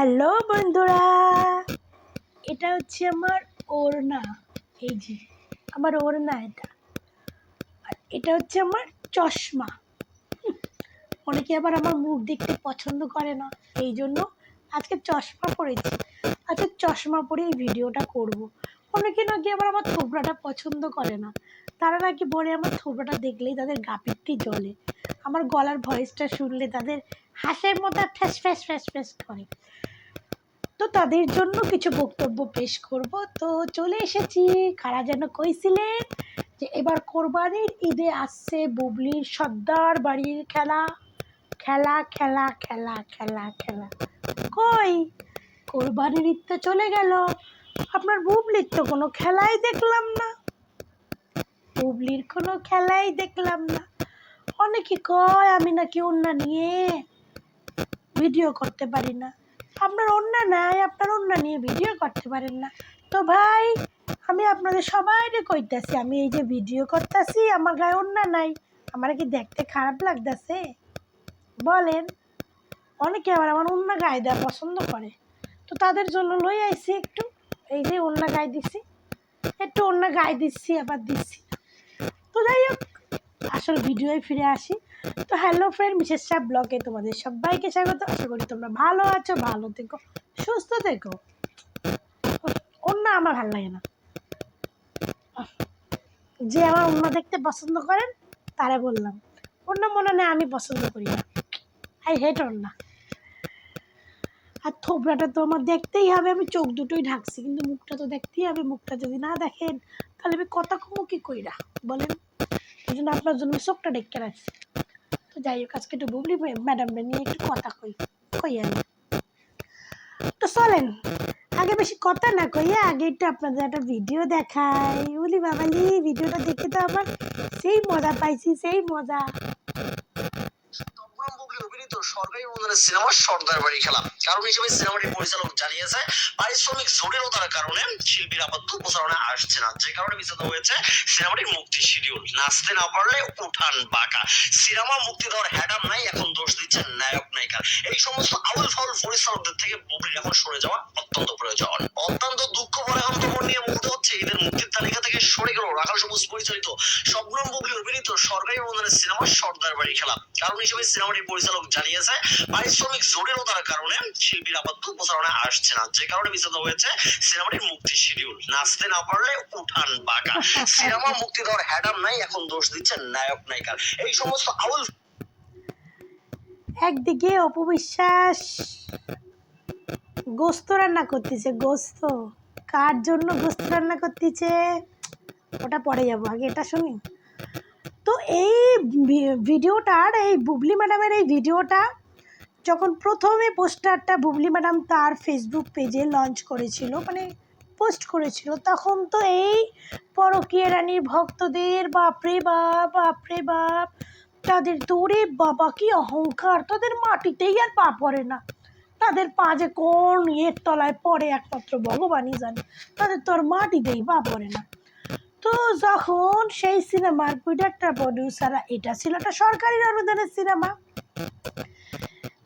Hello বন্ধুরা, এটা হচ্ছে আমার ওড়না, এই যে, আমার ওড়না এটা। আর এটা হচ্ছে আমার চশমা। অনেকে আবার আমার মুখ দেখতে পছন্দ করে না, এই জন্য আজকে চশমা পরেছি। আজকে চশমা পরে এই ভিডিওটা করব। অনেকে নাকি আবার আমার থোবড়াটা পছন্দ করে না। তারা নাকি বলে আমার থোবড়াটা দেখলেই তাদের গা পিত্তি জ্বলে। আমার গলার ভয়েসটা শুনলে তাদের হাসের মতো ফ্যাস ফ্যাস ফ্যাস ফ্যাস করে। তো তাদের জন্য কিছু বক্তব্য পেশ করব। তো চলে এসেছি। কারা যেন কইছিলেন যে এবার কোরবানির ঈদে আসছে বুবলির সর্দার বাড়ির খেলা। খেলা খেলা খেলা খেলা খেলা। কই? কোরবানির ঈদ তো চলে গেল। আপনার বুবলির তো কোনো খেলাই দেখলাম না। বুবলির কোনো খেলাই দেখলাম না। অনেকে কয় আমি নাকি অন্য নিয়ে ভিডিও করতে পারি না। আপনার অন্য নাই, আপনার অন্য নিয়ে ভিডিও করতে পারেন না। তো ভাই, আমি আপনাদের সবাইকে কইতাছি, আমি এই যে ভিডিও করতেছি, আমার গায়ে অন্য নাই। আমার কি দেখতে খারাপ লাগতেছে? বলেন, অনেকে আবার আমার অন্য গায়ে দেওয়া পছন্দ করে। তো তাদের জন্য লই আইছি একটু, এই যে অন্য গায়ে দিছি, একটু অন্য গায়ে দিচ্ছি আবার দিচ্ছি তো যাই হোক, আসল ভিডিওয় ফিরে আসি। তো হ্যালো ফ্রেন্ড মিসেস শাহ ব্লগে তোমাদের সবাইকে স্বাগত। আশা করি তোমরা ভালো আছো, ভালো থেকো, সুস্থ থেকো। অন্য আমার ভালো লাগে না। যে আমার অন্য দেখতে পছন্দ করেন, তারা বললাম। অন্য মনে নেই আমি পছন্দ করি না। আই হেট অন্য। আর থোবড়াটা তো আমার দেখতেই হবে, আমি চোখ দুটোই ঢাকছি, কিন্তু মুখটা তো দেখতেই হবে, মুখটা যদি না দেখেন, তাহলে আমি কথা কমু কি কইরা, বলেন? এই জন্য আপনার জন্য চোখটা ডেকে রাখছি। যাই হোক, আজকে একটু বুবলি ম্যাডামরা নিয়ে একটু কথা কই কই আমি তো চলেন, আগে বেশি কথা না কইয়া আগে একটু আপনাদের একটা ভিডিও দেখাই। বলি বাবালি ভিডিওটা দেখে তো আমার সেই মজা পাইছি, সেই মজা। সরকারি অনুদানের সিনেমা সর্দার বাড়ি খেলা। কারণ হিসেবে সিনেমাটির পরিচালক জানিয়েছে, পারিশ্রমিক জটিলতার কারণে শিল্পীর আপাতত প্রচারণে আসছে না। যে কারণে বিচ্ছেদ হয়েছে সিনেমাটির মুক্তি শিডিউল নাচতে না পারলে উঠান বাঁকা। সিনেমা মুক্তি দেওয়ার হ্যাডাম নাই, এখন দোষ দিচ্ছেন নায়ক নায়িকার এই সমস্ত আউল ফাউল পরিচালকদের থেকে বুবলির এখন সরে যাওয়া অত্যন্ত প্রয়োজন। অত্যন্ত দুঃখ ভরা এখন খবর নিয়ে মুগ্ধ হচ্ছে এদের মুক্তির তালিকা থেকে সরে গেল রাখাল সবুজ পরিচালিত শবনম বুবলি অভিনীত সরকারি অনুদানের সিনেমা সর্দার বাড়ি খেলা। কারণ হিসেবে সিনেমাটির পরিচালক জানিয়েছে, পারিশ্রমিক জটিলতার কারণে শিল্পীর আপাতত প্রচারণে আসছে না। যে কারণে বিচ্ছেদ হয়েছে, সিনেমাটির মুক্তি শিডিউল নাচতে না পারলে উঠান বাঁকা। সিনেমা মুক্তি দেওয়ার হ্যাডাম নাই, এখন দোষ দিচ্ছেন নায়ক নায়িকার এই সমস্ত আউল একদিকে অপবিশ্বাস গোস্ত রান্না করতেছে, গোস্ত। কার জন্য গোস্ত রান্না করতেছে? ওটা পরে যাব, আগে এটা শুনি। তো এই ভিডিওটার, এই বুবলি ম্যাডামের এই ভিডিওটা যখন প্রথমে পোস্টারটা বুবলি ম্যাডাম তার ফেসবুক পেজে লঞ্চ করেছিল মানে পোস্ট করেছিল, তখন তো এই পরকীয় রানীর ভক্তদের, বাপরে বাপ বাপরে বাপ, তাদের দৌড়ে বাবা কি অহংকার, তাদের মাটিতেই আর পা পড়ে না। তাদের পা যে কোন ইয়ের তলায় পড়ে একমাত্র ভগবানই জানে, তাদের তো আর মাটিতেই পা পড়ে না। তো যখন সেই সিনেমার প্রোডাক্টার প্রডিউসাররা এটা ছিল একটা সরকারি অনুদানের সিনেমা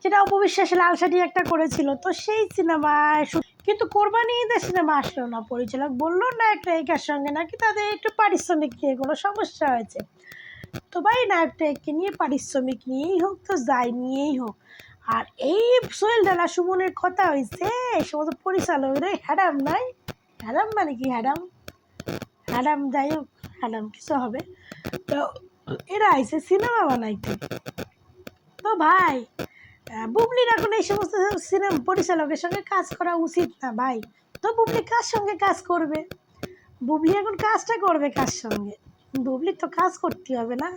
যেটা অপবিশ্বাস লাল শাড়ি একটা করেছিল। তো সেই সিনেমায় কিন্তু কোরবানি ঈদের সিনেমা আসলো না। পরিচালক বলল নায়ক নায়িকার সঙ্গে নাকি তাদের একটু পারিশ্রমিক নিয়ে কোনো সমস্যা হয়েছে। তো ভাই নায়ক নায়ককে নিয়ে পারিশ্রমিক নিয়েই হোক, তো যাই নিয়েই হোক। আর এই সোহেল ডালা সুমনের কথা হয়েছে এই সমস্ত পরিচালকরা হ্যাডাম নাই? হ্যাডাম মানে কি হ্যাডাম? হ্যাডাম যাই হোক, হ্যাডাম কিছু হবে। তো এরা আইসে সিনেমা বানাইতে। তো ভাই বুবলির এখন এই সমস্ত সিনেমা পরিচালকের সঙ্গে কাজ করা উচিত না, ভাই। তো বুবলি কার সঙ্গে কাজ করবে? বুবলি এখন কাজটা করবে কার সঙ্গে? বুবলির তো কাজ করতে হবে না।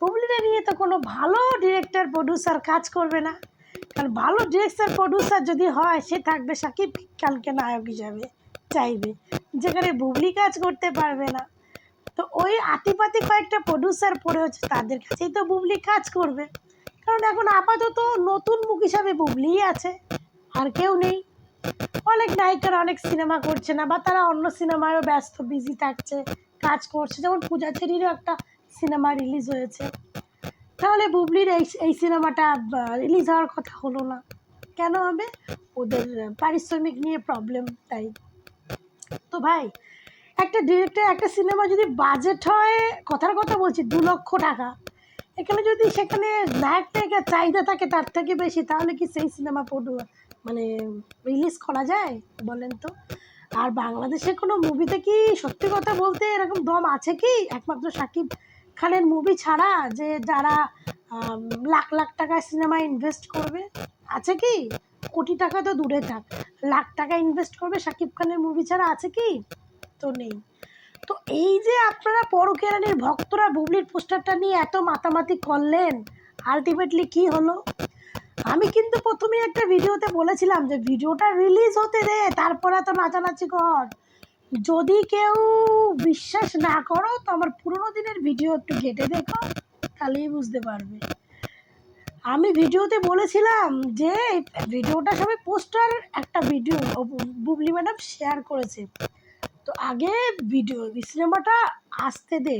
বুবলিটা নিয়ে তো কোনো ভালো ডিরেক্টর প্রডিউসার কাজ করবে না। কারণ ভালো ডিরেক্টর প্রডিউসার যদি হয়, সে থাকবে সাকিব কালকে নায়ক হিসাবে, চাইবে। যেখানে বুবলি কাজ করতে পারবে না। তো ওই আতিপাতি কয়েকটা প্রডিউসার পড়ে হচ্ছে, তাদের কাছেই তো বুবলি কাজ করবে। কারণ এখন আপাতত নতুন মুখ হিসাবে বুবলিই আছে, আর কেউ নেই। অনেক নায়িকারা অনেক সিনেমা করছে না, বা তারা অন্য সিনেমায়ও ব্যস্ত বিজি থাকছে, কাজ করছে। যেমন পূজা চেরিরও একটা সিনেমা রিলিজ হয়েছে। তাহলে বুবলির এই এই সিনেমাটা রিলিজ হওয়ার কথা হলো না। কেন হবে? ওদের পারিশ্রমিক নিয়ে প্রবলেম তাই। তো ভাই, একটা ডিরেক্টর একটা সিনেমা যদি বাজেট হয়, কথার কথা বলছি, দু লক্ষ টাকা। এখানে যদি সেখানে নায়ক চাহিদা থাকে তার থেকে বেশি, তাহলে কি সেই সিনেমা মানে রিলিজ করা যায় বলেন তো? আর বাংলাদেশে কোনো মুভিতে কি সত্যি কথা বলতে এরকম দম আছে কি? একমাত্র সাকিব খানের মুভি ছাড়া যে যারা লাখ লাখ টাকা সিনেমা ইনভেস্ট করবে? আছে কি? কোটি টাকা তো দূরে থাক। লাখ টাকা ইনভেস্ট করবে সাকিব খানের মুভি ছাড়া আছে কি? তো নেই। তো এই যে আপনারা পরকেরানির ভক্তরা বুবলির পোস্টারটা নিয়ে এত মাতামাতি করলেন আলটিমেটলি কি হলো? আমি কিন্তু প্রথমে একটা ভিডিওতে বলেছিলাম যে ভিডিওটা রিলিজ হতে দে, তারপরে তো নাচানাচি কর। যদি কেউ বিশ্বাস না করো, তো আমার পুরোনো দিনের ভিডিও একটু ঘেটে দেখো, তাহলেই বুঝতে পারবে। আমি ভিডিওতে বলেছিলাম যে ভিডিওটা সবাই পোস্টার একটা ভিডিও বুবলি ম্যাডাম শেয়ার করেছে। তো আগে ভিডিও সিনেমাটা আসতে দে।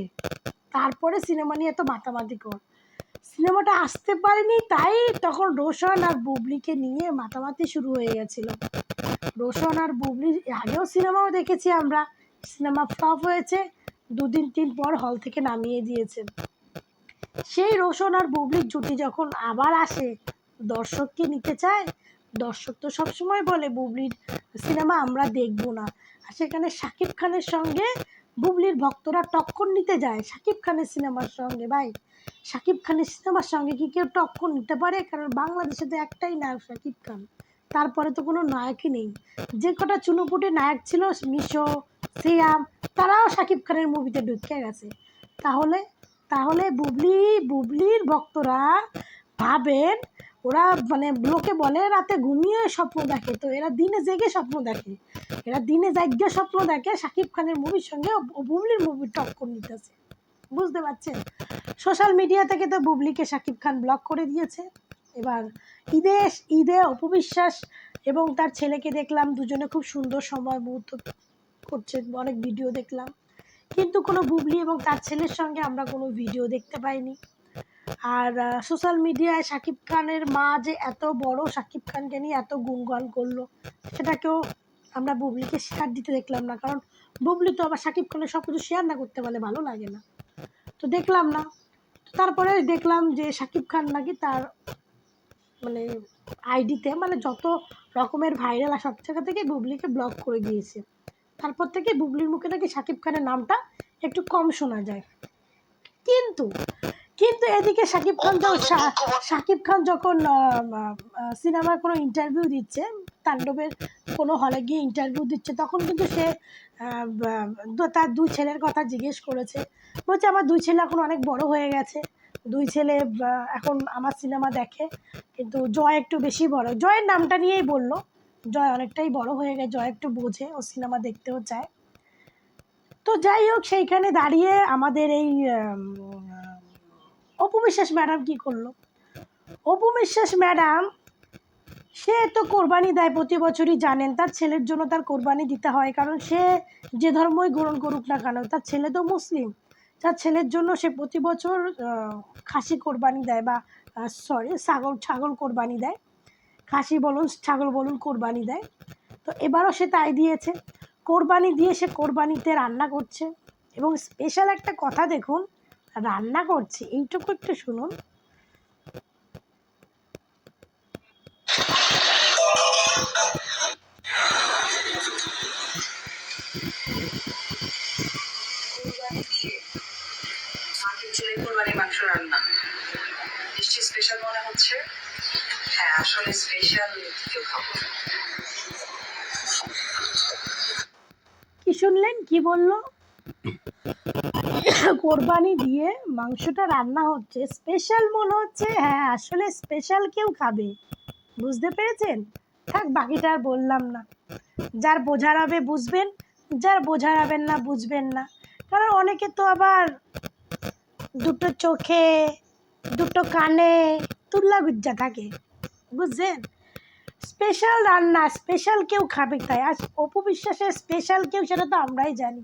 তারপরে সিনেমা নিয়ে এত মাতামাতি কর। সিনেমাটা আসতে পারেনি, তাই তখন রোশন আর বুবলিকে নিয়ে মাতামাতি শুরু হয়ে গেছিল। রোশন আর বুবলির আগেও সিনেমাও দেখেছি আমরা। সিনেমা ফ্লপ হয়েছে, দুদিন তিন পর হল থেকে নামিয়ে দিয়েছেন সেই রোশন আর বুবলির জুটি যখন আবার আসে দর্শককে নিতে চায়? দর্শক তো সবসময় বলে, বুবলির সিনেমা আমরা দেখব না। আর সেখানে শাকিব খানের সঙ্গে বুবলির ভক্তরা টক্কর নিতে যায় শাকিব খানের সিনেমার সঙ্গে। ভাই, শাকিব খানের সিনেমার সঙ্গে কি কেউ টক্কর নিতে পারে? কারণ বাংলাদেশে তো একটাই নায়ক শাকিব খান। তারপরে তো কোনো নায়কই নেই। যে কটা চুনোপুটি নায়ক ছিল, মিশো, সিয়াম, তারাও শাকিব খানের মুভিতে ঢুকে গেছে। তাহলে তাহলে বুবলি, বুবলির ভক্তরা ভাবেন ওরা মানে লোকে বলে রাতে ঘুমিয়ে স্বপ্ন দেখে, তো এরা দিনে জেগে স্বপ্ন দেখে। এরা দিনে জাগ্য স্বপ্ন দেখে, শাকিব খানের মুভির সঙ্গে বুবলির মুভির টক্কর নিতেছে। বুঝতে পারছেন? সোশ্যাল মিডিয়া থেকে তো বুবলিকে শাকিব খান ব্লক করে দিয়েছে। এবার ঈদে ঈদে অপবিশ্বাস এবং তার ছেলেকে দেখলাম, দুজনে খুব সুন্দর সময় মুহূর্ত করছে, অনেক ভিডিও দেখলাম। কিন্তু কোনো বুবলি এবং তার ছেলের সঙ্গে আমরা কোনো ভিডিও দেখতে পাইনি। আর সোশ্যাল মিডিয়ায় শাকিব খানের মা যে এত বড় শাকিব খানকে নিয়ে এত গুণগান করল, সেটাকেও আমরা বুবলিকে শেয়ার দিতে দেখলাম না। কারণ বুবলি তো আবার শাকিব খানের সব কিছু শেয়ার না করতে পারলে ভালো লাগে না। তো দেখলাম না। তারপরে দেখলাম যে শাকিব খান নাকি তার মানে আইডিতে মানে যত রকমের ভাইরাল আর সব জায়গা থেকে বুবলিকে ব্লক করে দিয়েছে। তারপর থেকে বুবলির মুখে নাকি শাকিব খানের নামটা একটু কম শোনা যায়। কিন্তু কিন্তু এদিকে শাকিব খান তো শাকিব খান যখন সিনেমার কোনো ইন্টারভিউ দিচ্ছে তাণ্ডবের কোনো হলে গিয়ে ইন্টারভিউ দিচ্ছে তখন কিন্তু সে তার দুই ছেলের কথা জিজ্ঞেস করেছে। বলছে আমার দুই ছেলে এখন অনেক বড় হয়ে গেছে। দুই ছেলে এখন আমার সিনেমা দেখে কিন্তু জয় একটু বেশি বড়। জয়ের নামটা নিয়েই বলল জয় অনেকটাই বড় হয়ে গেছে জয় একটু বোঝে ও সিনেমা দেখতেও চায়। তো যাই হোক সেইখানে দাঁড়িয়ে আমাদের এই অপু বিশ্বাস ম্যাডাম কী করল? অপু বিশ্বাস ম্যাডাম, সে তো কোরবানি দেয় প্রতি বছরই জানেন, তার ছেলের জন্য তার কোরবানি দিতে হয়, কারণ সে যে ধর্মই গ্রহণ করুক না কেন, তার ছেলে তো মুসলিম। তার ছেলের জন্য সে প্রতি বছর খাসি কোরবানি দেয় বা সরি ছাগল ছাগল কোরবানি দেয়। খাসি বলুন, ছাগল বলুন, কোরবানি দেয়। তো এবারও সে তাই দিয়েছে। কোরবানি দিয়ে সে কোরবানিতে রান্না করছে। এবং স্পেশাল একটা কথা দেখুন রান্না করছে, এইটুকু একটু শুনুন। মাংস রান্না স্পেশাল মনে হচ্ছে হ্যাঁ আসলে স্পেশাল কি শুনলেন? কি বলল? কোরবানি দিয়ে মাংসটা রান্না হচ্ছে। স্পেশাল মনে হচ্ছে হ্যাঁ আসলে স্পেশাল কেউ খাবে। বুঝতে পেরেছেন? থাক, বাকিটা আর বললাম না। যার বোঝার হবে বুঝবেন, যার বোঝার হবেন না বুঝবেন না। কারণ অনেকে তো আবার দুটো চোখে, দুটো কানে তুল্লা গুজ্জা থাকে। বুঝছেন? স্পেশাল রান্না স্পেশাল কেউ খাবে তাই। আজ অপু বিশ্বাসের স্পেশাল কেউ, সেটা তো আমরাই জানি।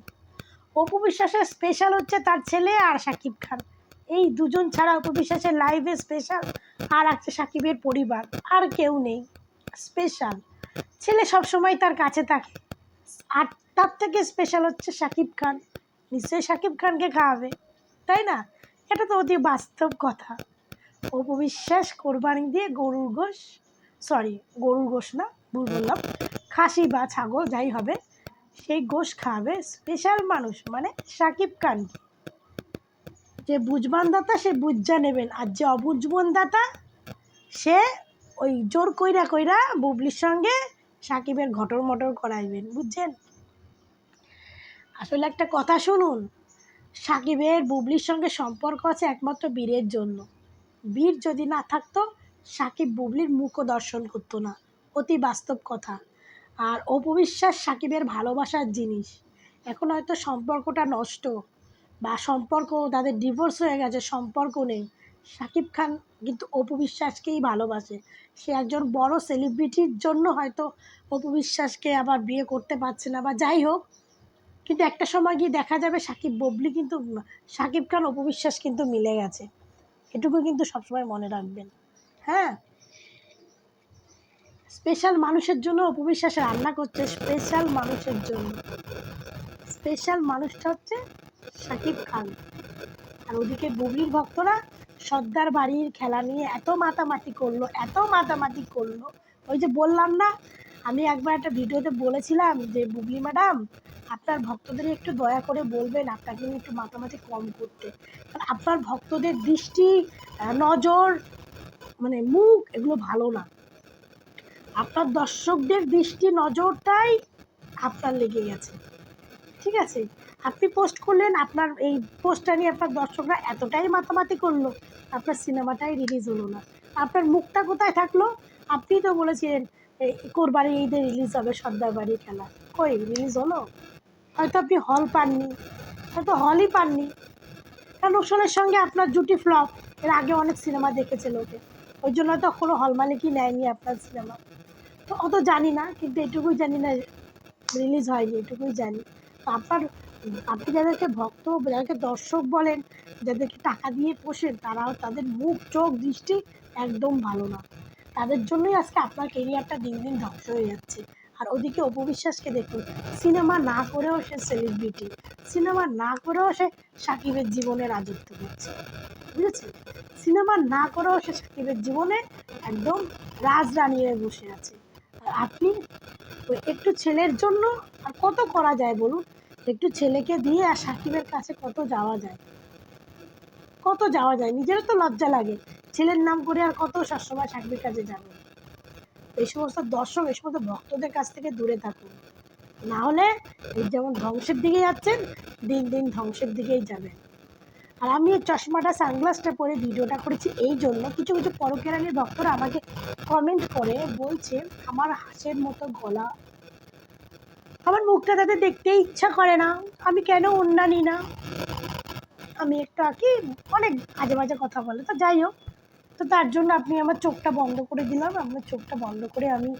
অপু বিশ্বাসের স্পেশাল হচ্ছে তার ছেলে আর সাকিব খান। এই দুজন ছাড়া অপু বিশ্বাসের লাইভে স্পেশাল আর আছে সাকিবের পরিবার, আর কেউ নেই। স্পেশাল ছেলে সব সময় তার কাছে থাকে। আর তার থেকে স্পেশাল হচ্ছে শাকিব খান। নিশ্চয়ই শাকিব খানকে খাওয়াবে, তাই না? এটা তো অতি বাস্তব কথা। অপবিশ্বাস কোরবানি দিয়ে গরুর গোশ সরি গরুর গোশ না, ভুল বললাম, খাসি বা ছাগল, যাই হবে। সেই গোশ খাবে স্পেশাল মানুষ মানে সাকিব খান। যে বুঝবান দাতা সে বুঝজা নেবেন। আর যে অবুঝবন দাতা সে ওই জোর কইরা কইরা বুবলির সঙ্গে সাকিবের ঘটর মটর করাইবেন, বুঝছেন? আসলে একটা কথা শুনুন, সাকিবের বুবলির সঙ্গে সম্পর্ক আছে একমাত্র বীরের জন্য। বীর যদি না থাকতো, সাকিব বুবলির মুখও দর্শন করতো না। অতি বাস্তব কথা। আর অপবিশ্বাস সাকিবের ভালোবাসার জিনিস। এখন হয়তো সম্পর্কটা নষ্ট বা সম্পর্ক, তাদের ডিভোর্স হয়ে গেছে, সম্পর্ক নেই। সাকিব খান কিন্তু অপু বিশ্বাসকেই ভালোবাসে। সে একজন বড় সেলিব্রিটির জন্য হয়তো অপু বিশ্বাসকে আবার বিয়ে করতে পারছে না বা যাই হোক, কিন্তু একটা সময় গিয়ে দেখা যাবে সাকিব ববলি কিন্তু, সাকিব খান অপু বিশ্বাস কিন্তু মিলে গেছে। এটুকু কিন্তু সবসময় মনে রাখবেন। হ্যাঁ? স্পেশাল মানুষের জন্য অপু বিশ্বাস রান্না করছে স্পেশাল মানুষের জন্য। স্পেশাল মানুষটা হচ্ছে শাকিব খান। আর ওদিকে বুবলির ভক্তরা সর্দার বাড়ির খেলা নিয়ে এত মাতামাতি করল, এত মাতামাতি করল। ওই যে বললাম না, আমি একবার একটা ভিডিওতে বলেছিলাম যে, বুবলি ম্যাডাম, আপনার ভক্তদের একটু দয়া করে বলবেন, আপনাকে নিয়ে একটু মাতামাতি কম করতে। কারণ আপনার ভক্তদের দৃষ্টি নজর মানে মুখ এগুলো ভালো না। আপনার দর্শকদের দৃষ্টি নজরটাই আপনার লেগে গেছে। ঠিক আছে? আপনি পোস্ট করলেন, আপনার এই পোস্টটা নিয়ে আপনার দর্শকরা এতটাই মাতামাতি করল, আপনার সিনেমাটাই রিলিজ হলো না। আপনার মুখটা কোথায় থাকল? আপনি তো বলেছিলেন কোরবানি ঈদে রিলিজ হবে সর্দার বাড়ি খেলা। কই রিলিজ হলো? হয়তো আপনি হল পাননি, হয়তো হলই পাননি। কারণ রোশনের সঙ্গে আপনার জুটি ফ্লপ এর আগে অনেক সিনেমা দেখেছে লোকে। ওই জন্য তো কোনো হল মালিকই নেয়নি আপনার সিনেমা অত জানি না, কিন্তু এটুকুই জানি না রিলিজ হয়নি, এটুকুই জানি। তো আপনার, আপনি যাদেরকে ভক্ত যাদেরকে দর্শক বলেন, যাদেরকে টাকা দিয়ে পোষেন, তারাও তাদের মুখ, চোখ, দৃষ্টি একদম ভালো না। তাদের জন্যই আজকে আপনার কেরিয়ারটা দিন দিন ধ্বংস হয়ে যাচ্ছে। আর ওদিকে অপবিশ্বাসকে দেখুন, সিনেমা না করেও সে সেলিব্রিটি সিনেমা না করেও সে সাকিবের জীবনে রাজত্ব করছে। বুঝেছেন? সিনেমা না করেও সে সাকিবের জীবনে একদম রাজরানী হয়ে বসে আছে। আর আপনি একটু ছেলের জন্য আর কত করা যায় বলুন? একটু ছেলেকে দিয়ে আর সাকিবের কাছে কত যাওয়া যায়? কত যাওয়া যায়? নিজেরও তো লজ্জা লাগে। ছেলের নাম করে আর কত সবসময় সাকিবের কাছে যাবে। এই সমস্ত দর্শক, এই সমস্ত ভক্তদের কাছ থেকে দূরে থাকুন। না হলে যেমন ধ্বংসের দিকে যাচ্ছেন, দিন দিন ধ্বংসের দিকেই যাবেন। আর আমি এই চশমাটা সানগ্লাসটা পরে ভিডিওটা করেছি এই জন্য। কিছু কিছু পরকেরানির ভক্তরা আমাকে কমেন্ট করে, বলছে, আমার হাঁসের মতো গলা। আমার মুখটা তাদের দেখতে ইচ্ছা করে না। আমি কেন অন্যা নিই না? আমি একটু আর কি, অনেক আজে বাজে কথা বলে। তো যাই হোক, তো তার জন্য আপনি আমার চোখটা বন্ধ করে দিলাম। আমার চোখটা বন্ধ করে আমি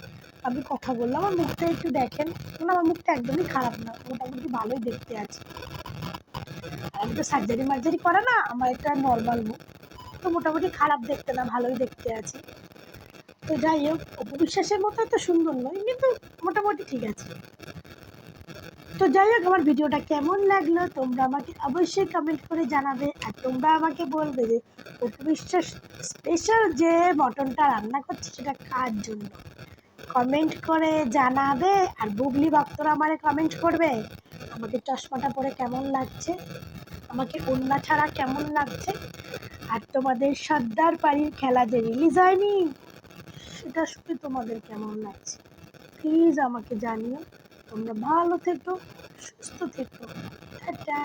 আমি কথা বললাম। আমার মুখটা একটু দেখেন। আমার মুখটা একদমই খারাপ না। মোটামুটি ভালোই দেখতে আছে। আমি তো সার্জারি মার্জারি করা না, আমার একটা নর্মাল মুখ। তো মোটামুটি খারাপ দেখতে না, ভালোই দেখতে আছে। তো যাই হোক, অপবিশ্বাসের মতো তো সুন্দর নয়, কিন্তু মোটামুটি ঠিক আছে। তো যাই হোক, আমার ভিডিওটা কেমন লাগল তোমরা আমাকে অবশ্যই কমেন্ট করে জানাবে, আর তোমরা আমাকে বলবে যে উপবিশ্বাস স্পেশাল যে মটনটা রান্না করছে সেটা কার জন্য? কমেন্ট করে জানাবে, আর বুবলি ভক্তরা আমারে কমেন্ট করবে। আমাকে চশমাটা পরে কেমন লাগছে? আমাকে ওন্না ছাড়া কেমন লাগছে? আর তোমাদের সর্দার বাড়ির খেলা যে রিলিজ হয়নি, সেটা শুনে তোমাদের কেমন লাগছে? প্লিজ আমাকে জানিও। তোমরা ভালো থেকো, সুস্থ থেকো। টাটা।